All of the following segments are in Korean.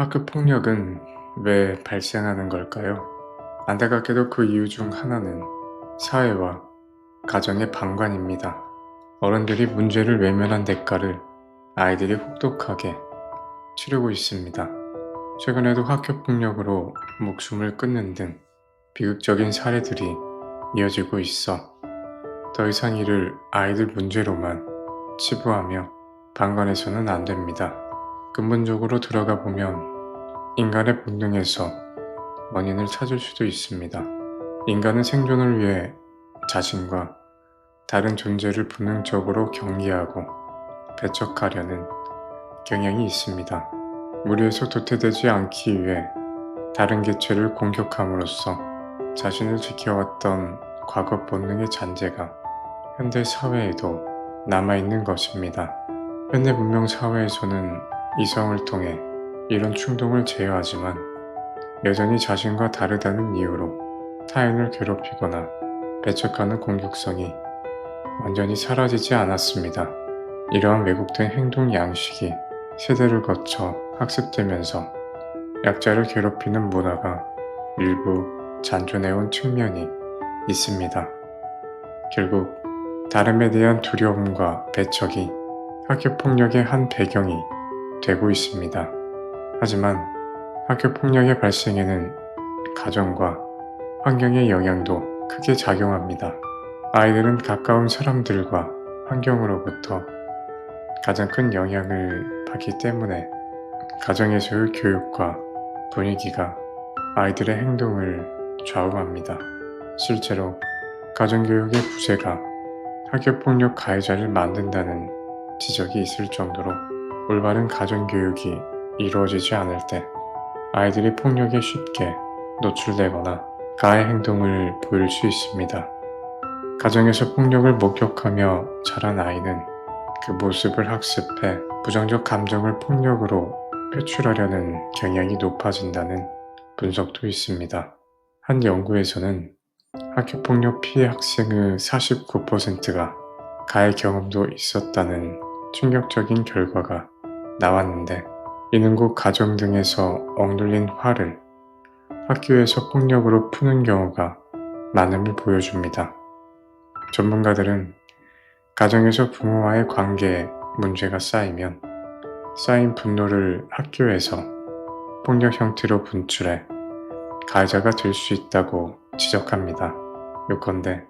학교 폭력은 왜 발생하는 걸까요? 안타깝게도 그 이유 중 하나는 사회와 가정의 방관입니다. 어른들이 문제를 외면한 대가를 아이들이 혹독하게 치르고 있습니다. 최근에도 학교 폭력으로 목숨을 끊는 등 비극적인 사례들이 이어지고 있어 더 이상 이를 아이들 문제로만 치부하며 방관해서는 안 됩니다. 근본적으로 들어가 보면 인간의 본능에서 원인을 찾을 수도 있습니다. 인간은 생존을 위해 자신과 다른 존재를 본능적으로 경계하고 배척하려는 경향이 있습니다. 무리에서 도태되지 않기 위해 다른 개체를 공격함으로써 자신을 지켜왔던 과거 본능의 잔재가 현대 사회에도 남아있는 것입니다. 현대 문명 사회에서는 이성을 통해 이런 충동을 제어하지만 여전히 자신과 다르다는 이유로 타인을 괴롭히거나 배척하는 공격성이 완전히 사라지지 않았습니다. 이러한 왜곡된 행동 양식이 세대를 거쳐 학습되면서 약자를 괴롭히는 문화가 일부 잔존해온 측면이 있습니다. 결국 다름에 대한 두려움과 배척이 학교 폭력의 한 배경이 되고 있습니다. 하지만 학교 폭력의 발생에는 가정과 환경의 영향도 크게 작용합니다. 아이들은 가까운 사람들과 환경으로부터 가장 큰 영향을 받기 때문에 가정에서의 교육과 분위기가 아이들의 행동을 좌우합니다. 실제로 가정교육의 부재가 학교폭력 가해자를 만든다는 지적이 있을 정도로 올바른 가정교육이 이루어지지 않을 때 아이들이 폭력에 쉽게 노출되거나 가해 행동을 보일 수 있습니다. 가정에서 폭력을 목격하며 자란 아이는 그 모습을 학습해 부정적 감정을 폭력으로 표출하려는 경향이 높아진다는 분석도 있습니다. 한 연구에서는 학교폭력 피해 학생의 49%가 가해 경험도 있었다는 충격적인 결과가 나왔는데 이는 곧 가정 등에서 억눌린 화를 학교에서 폭력으로 푸는 경우가 많음을 보여줍니다. 전문가들은 가정에서 부모와의 관계에 문제가 쌓이면 쌓인 분노를 학교에서 폭력 형태로 분출해 가해자가 될 수 있다고 지적합니다. 요컨대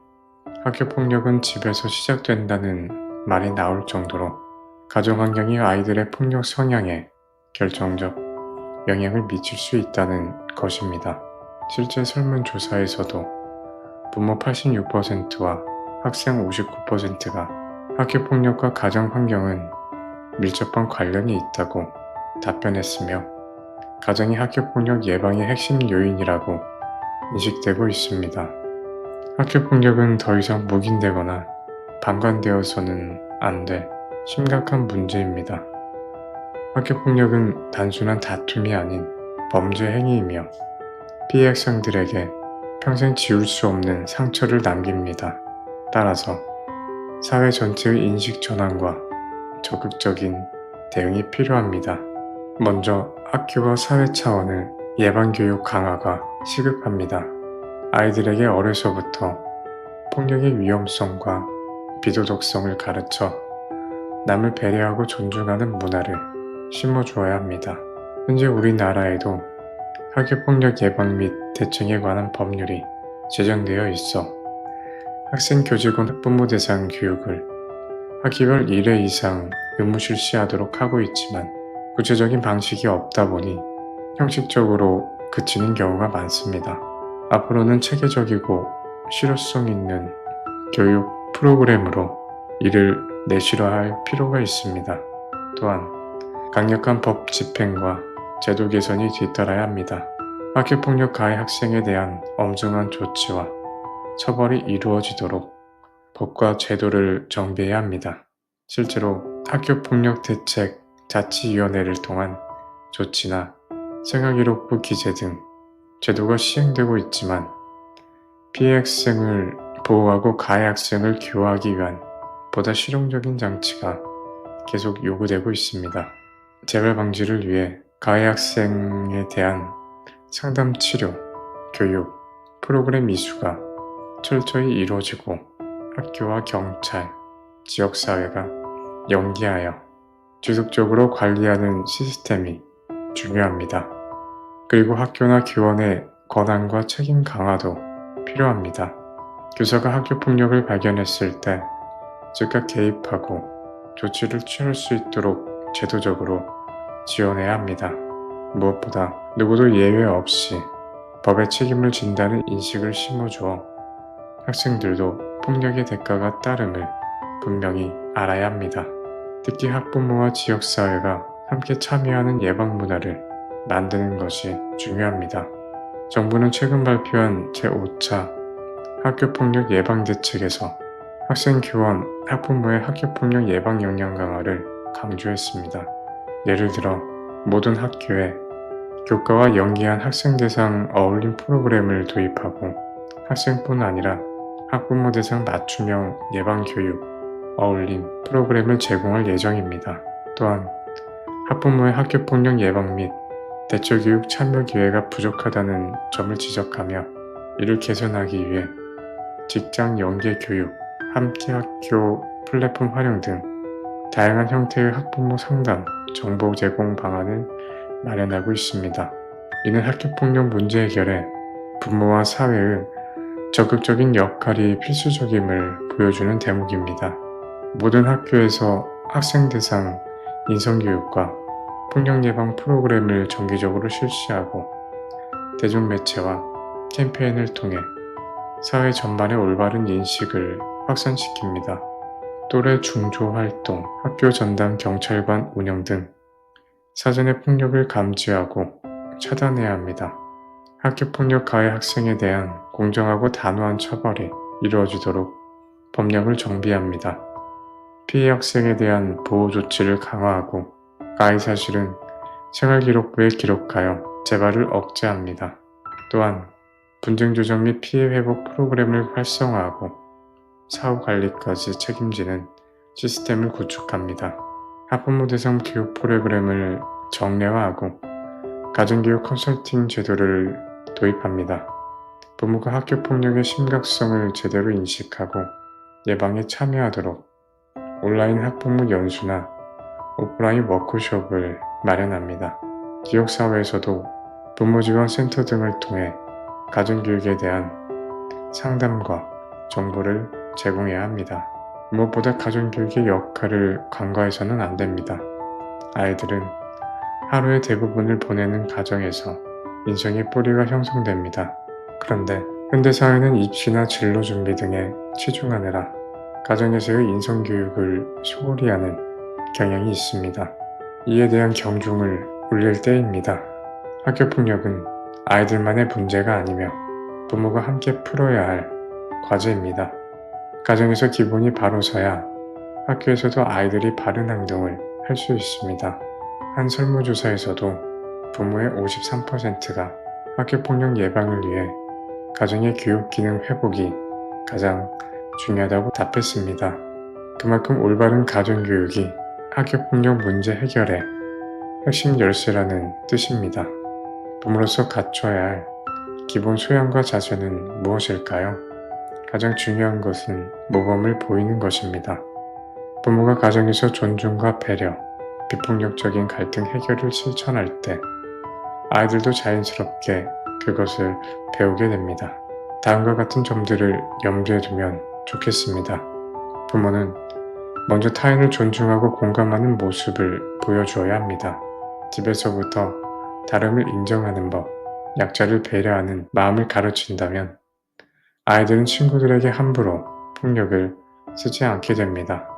학교 폭력은 집에서 시작된다는 말이 나올 정도로 가정 환경이 아이들의 폭력 성향에 결정적 영향을 미칠 수 있다는 것입니다. 실제 설문조사에서도 부모 86%와 학생 59%가 학교 폭력과 가정 환경은 밀접한 관련이 있다고 답변했으며 가정이 학교 폭력 예방의 핵심 요인이라고 인식되고 있습니다. 학교 폭력은 더 이상 묵인되거나 방관되어서는 안돼 심각한 문제입니다. 학교 폭력은 단순한 다툼이 아닌 범죄 행위이며 피해 학생들에게 평생 지울 수 없는 상처를 남깁니다. 따라서 사회 전체의 인식 전환과 적극적인 대응이 필요합니다. 먼저 학교와 사회 차원의 예방교육 강화가 시급합니다. 아이들에게 어려서부터 폭력의 위험성과 비도덕성을 가르쳐 남을 배려하고 존중하는 문화를 심어주어야 합니다. 현재 우리나라에도 학교폭력 예방 및 대책에 관한 법률이 제정되어 있어 학생 교직원 학부모 대상 교육을 학기별 1회 이상 의무 실시하도록 하고 있지만 구체적인 방식이 없다 보니 형식적으로 그치는 경우가 많습니다. 앞으로는 체계적이고 실효성 있는 교육 프로그램으로 이를 내실화할 필요가 있습니다. 또한 강력한 법 집행과 제도 개선이 뒤따라야 합니다. 학교폭력 가해 학생에 대한 엄중한 조치와 처벌이 이루어지도록 법과 제도를 정비해야 합니다. 실제로 학교폭력 대책 자치위원회를 통한 조치나 생활기록부 기재 등 제도가 시행되고 있지만 피해 학생을 보호하고 가해 학생을 교화하기 위한 보다 실용적인 장치가 계속 요구되고 있습니다. 재발 방지를 위해 가해 학생에 대한 상담 치료, 교육, 프로그램 이수가 철저히 이루어지고 학교와 경찰, 지역사회가 연계하여 지속적으로 관리하는 시스템이 중요합니다. 그리고 학교나 교원의 권한과 책임 강화도 필요합니다. 교사가 학교 폭력을 발견했을 때 즉각 개입하고 조치를 취할 수 있도록 제도적으로 지원해야 합니다. 무엇보다 누구도 예외 없이 법의 책임을 진다는 인식을 심어주어 학생들도 폭력의 대가가 따름을 분명히 알아야 합니다. 특히 학부모와 지역사회가 함께 참여하는 예방 문화를 만드는 것이 중요합니다. 정부는 최근 발표한 제5차 학교폭력 예방대책에서 학생 교원, 학부모의 학교폭력 예방 역량 강화를 강조했습니다. 예를 들어 모든 학교에 교과와 연계한 학생 대상 어울림 프로그램을 도입하고 학생뿐 아니라 학부모 대상 맞춤형 예방 교육, 어울림 프로그램을 제공할 예정입니다. 또한 학부모의 학교폭력 예방 및 대처교육 참여 기회가 부족하다는 점을 지적하며 이를 개선하기 위해 직장 연계 교육, 함께 학교 플랫폼 활용 등 다양한 형태의 학부모 상담, 정보 제공 방안을 마련하고 있습니다. 이는 학교폭력 문제 해결에 부모와 사회의 적극적인 역할이 필수적임을 보여주는 대목입니다. 모든 학교에서 학생 대상 인성교육과 폭력 예방 프로그램을 정기적으로 실시하고 대중매체와 캠페인을 통해 사회 전반의 올바른 인식을 확산시킵니다. 또래 중조 활동, 학교 전담 경찰관 운영 등 사전에 폭력을 감지하고 차단해야 합니다. 학교 폭력 가해 학생에 대한 공정하고 단호한 처벌이 이루어지도록 법령을 정비합니다. 피해 학생에 대한 보호 조치를 강화하고 가해 사실은 생활기록부에 기록하여 재발을 억제합니다. 또한 분쟁 조정 및 피해 회복 프로그램을 활성화하고 사후 관리까지 책임지는 시스템을 구축합니다. 학부모 대상 교육 프로그램을 정례화하고 가정교육 컨설팅 제도를 도입합니다. 부모가 학교 폭력의 심각성을 제대로 인식하고 예방에 참여하도록 온라인 학부모 연수나 오프라인 워크숍을 마련합니다. 지역사회에서도 부모 지원 센터 등을 통해 가정교육에 대한 상담과 정보를 제공해야 합니다. 무엇보다 가정교육의 역할을 간과해서는 안 됩니다. 아이들은 하루의 대부분을 보내는 가정에서 인생의 뿌리가 형성됩니다. 그런데 현대사회는 입시나 진로 준비 등에 치중하느라 가정에서의 인성교육을 소홀히 하는 경향이 있습니다. 이에 대한 경중을 울릴 때입니다. 학교폭력은 아이들만의 문제가 아니며 부모가 함께 풀어야 할 과제입니다. 가정에서 기본이 바로 서야 학교에서도 아이들이 바른 행동을 할 수 있습니다. 한 설문조사에서도 부모의 53%가 학교폭력 예방을 위해 가정의 교육 기능 회복이 가장 중요하다고 답했습니다. 그만큼 올바른 가정교육이 학교폭력 문제 해결의 핵심 열쇠라는 뜻입니다. 부모로서 갖춰야 할 기본 소양과 자세는 무엇일까요? 가장 중요한 것은 모범을 보이는 것입니다. 부모가 가정에서 존중과 배려, 비폭력적인 갈등 해결을 실천할 때 아이들도 자연스럽게 그것을 배우게 됩니다. 다음과 같은 점들을 염두에 두면 좋겠습니다. 부모는 먼저 타인을 존중하고 공감하는 모습을 보여주어야 합니다. 집에서부터 다름을 인정하는 법, 약자를 배려하는 마음을 가르친다면 아이들은 친구들에게 함부로 폭력을 쓰지 않게 됩니다.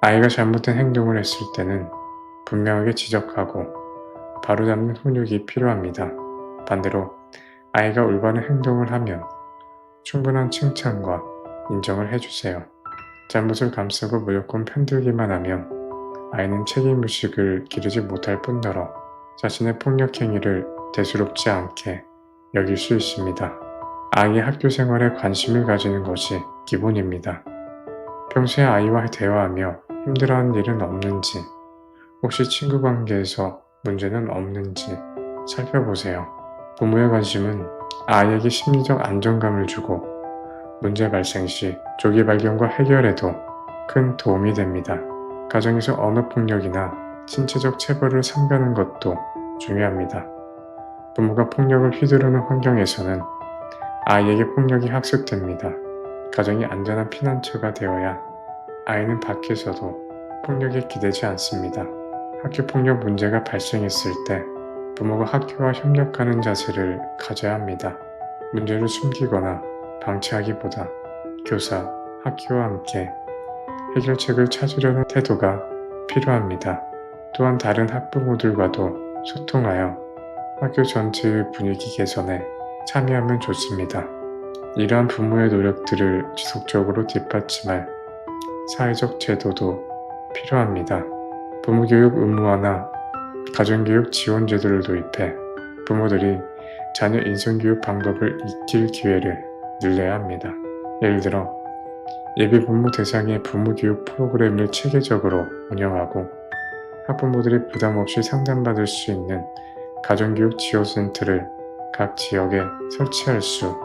아이가 잘못된 행동을 했을 때는 분명하게 지적하고 바로잡는 훈육이 필요합니다. 반대로 아이가 올바른 행동을 하면 충분한 칭찬과 인정을 해주세요. 잘못을 감싸고 무조건 편들기만 하면 아이는 책임의식을 기르지 못할 뿐더러 자신의 폭력 행위를 대수롭지 않게 여길 수 있습니다. 아이의 학교 생활에 관심을 가지는 것이 기본입니다. 평소에 아이와 대화하며 힘들어하는 일은 없는지, 혹시 친구 관계에서 문제는 없는지 살펴보세요. 부모의 관심은 아이에게 심리적 안정감을 주고 문제 발생 시 조기 발견과 해결에도 큰 도움이 됩니다. 가정에서 언어폭력이나 신체적 체벌을 삼가는 것도 중요합니다. 부모가 폭력을 휘두르는 환경에서는 아이에게 폭력이 학습됩니다. 가정이 안전한 피난처가 되어야 아이는 밖에서도 폭력에 기대지 않습니다. 학교 폭력 문제가 발생했을 때 부모가 학교와 협력하는 자세를 가져야 합니다. 문제를 숨기거나 방치하기보다 교사, 학교와 함께 해결책을 찾으려는 태도가 필요합니다. 또한 다른 학부모들과도 소통하여 학교 전체의 분위기 개선에 참여하면 좋습니다. 이러한 부모의 노력들을 지속적으로 뒷받침할 사회적 제도도 필요합니다. 부모교육 의무화나 가정교육 지원 제도를 도입해 부모들이 자녀 인성교육 방법을 익힐 기회를 늘려야 합니다. 예를 들어 예비 부모 대상의 부모교육 프로그램을 체계적으로 운영하고 학부모들이 부담 없이 상담받을 수 있는 가정교육 지원센터를 각 지역에 설치할 수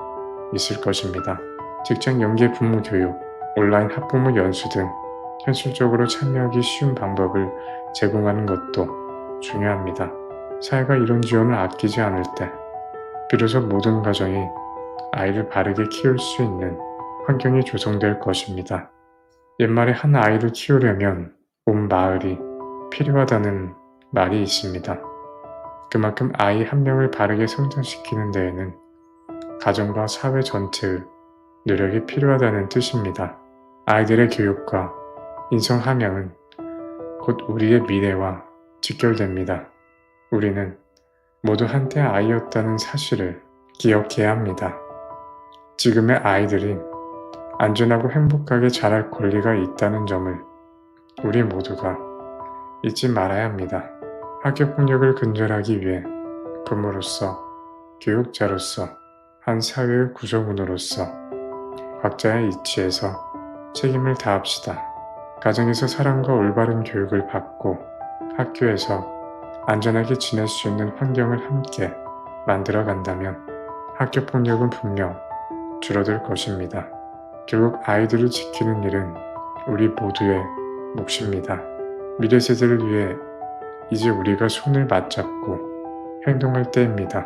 있을 것입니다. 직장 연계 부모 교육, 온라인 학부모 연수 등 현실적으로 참여하기 쉬운 방법을 제공하는 것도 중요합니다. 사회가 이런 지원을 아끼지 않을 때 비로소 모든 가정이 아이를 바르게 키울 수 있는 환경이 조성될 것입니다. 옛말에 한 아이를 키우려면 온 마을이 필요하다는 말이 있습니다. 그만큼 아이 한 명을 바르게 성장시키는 데에는 가정과 사회 전체의 노력이 필요하다는 뜻입니다. 아이들의 교육과 인성 함양은 곧 우리의 미래와 직결됩니다. 우리는 모두 한때 아이였다는 사실을 기억해야 합니다. 지금의 아이들이 안전하고 행복하게 자랄 권리가 있다는 점을 우리 모두가 잊지 말아야 합니다. 학교 폭력을 근절하기 위해 부모로서, 교육자로서, 한 사회의 구성원으로서 각자의 이치에서 책임을 다합시다. 가정에서 사랑과 올바른 교육을 받고 학교에서 안전하게 지낼 수 있는 환경을 함께 만들어 간다면 학교 폭력은 분명 줄어들 것입니다. 결국 아이들을 지키는 일은 우리 모두의 몫입니다. 미래 세대를 위해 이제 우리가 손을 맞잡고 행동할 때입니다.